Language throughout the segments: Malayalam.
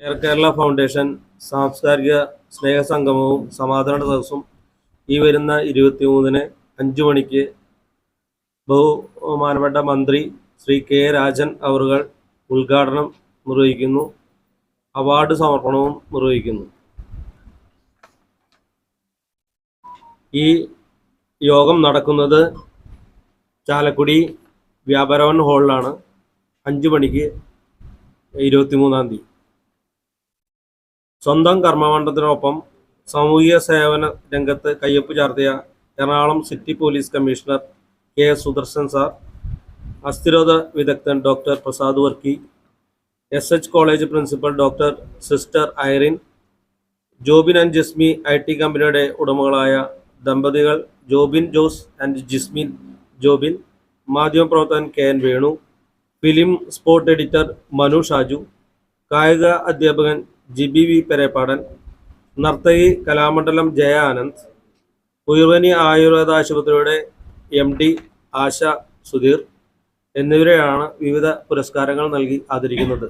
എയർ കേരള ഫൗണ്ടേഷൻ സാംസ്കാരിക സ്നേഹസംഗമവും സമാധാന ദിവസവും ഈ വരുന്ന ഇരുപത്തി മൂന്നിന് അഞ്ചു മണിക്ക് ബഹുമാനപ്പെട്ട മന്ത്രി ശ്രീ കെ രാജൻ അവറുകൾ ഉദ്ഘാടനം നിർവഹിക്കുന്നു. അവാർഡ് സമർപ്പണവും നിർവഹിക്കുന്നു. ഈ യോഗം നടക്കുന്നത് ചാലക്കുടി വ്യാപാരവൻ ഹാളിലാണ് അഞ്ചു മണിക്ക് ഇരുപത്തിമൂന്നാം തീയതി. സ്വന്തം കർമ്മമണ്ഡലത്തിനൊപ്പം സാമൂഹിക സേവന രംഗത്ത് കയ്യൊപ്പ് ചാർത്തിയ Ernakulam city police commissioner K Sudarshan sir അസ്ഥിരോധ വിദഗ്ധൻ doctor Prasad Varkey S H college principal doctor sister Irene Jobin and Jismi I T കമ്പനിയുടെ ഉടമകളായ ദമ്പതികൾ ജോബിൻ ജോസ് ആൻഡ് ജിസ്മിൻ ജോബിൻ മാധ്യമപ്രവർത്തകൻ K N Venu film sport editor Manu Shaju കായിക അധ്യാപകൻ ജിബി വി പെരേപ്പാടൻ നർത്തകി കലാമണ്ഡലം ജയ ആനന്ദ് ഉയർവനി ആയുർവേദ ആശുപത്രിയുടെ എം ഡി ആശ സുധീർ എന്നിവരെയാണ് വിവിധ പുരസ്കാരങ്ങൾ നൽകി ആദരിക്കുന്നത്.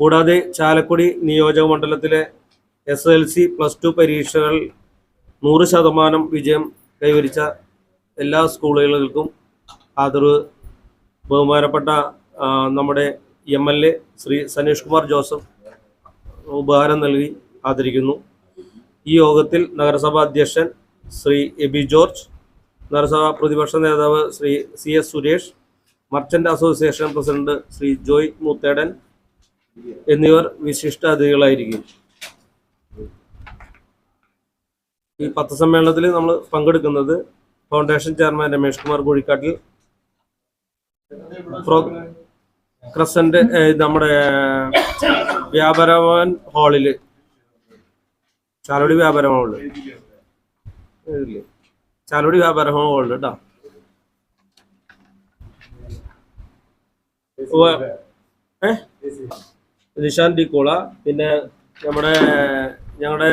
കൂടാതെ ചാലക്കുടി നിയോജക മണ്ഡലത്തിലെ S L C plus two പരീക്ഷകൾ നൂറ് ശതമാനം വിജയം കൈവരിച്ച എല്ലാ സ്കൂളുകൾക്കും ആദരവ്. ബഹുമാനപ്പെട്ട നമ്മുടെ M L A Shri Saneesh Kumar Joseph ഉപഹാരം നൽകി ആദരിക്കുന്നു. ഈ യോഗത്തിൽ നഗരസഭാ അധ്യക്ഷൻ ശ്രീ എബി ജോർജ് നഗരസഭാ പ്രതിപക്ഷ നേതാവ് Shri C S Suresh merchant association president Shri Joy Moothedan എന്നിവർ വിശിഷ്ട അതിഥികളായിരിക്കും. ഈ പത്രസമ്മേളനത്തിൽ നമ്മൾ പങ്കെടുക്കുന്നത് foundation chairman Ramesh Kumar Kozhikkattil crescent നമ്മുടെ വ്യാപാരഭവൻ ഹാളിൽ. ചാലോടി വ്യാപാര ഹാളിൽ? ചാലോടി വ്യാപാര ഹാളിൽ കേട്ടോ നിഷാൻ ഡിക്കോള പിന്നെ നമ്മുടെ ഞങ്ങളുടെ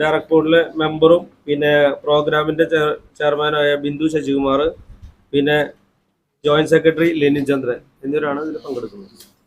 ഡയറക്ട് ബോർഡിലെ മെമ്പറും പിന്നെ പ്രോഗ്രാമിന്റെ ചെയർമാനായ ബിന്ദു ശശികുമാർ പിന്നെ ജോയിന്റ് സെക്രട്ടറി ലെനിൻ ചന്ദ്രൻ. എന്നിവരാണ് ഇതിൽ പങ്കെടുക്കുന്നത്.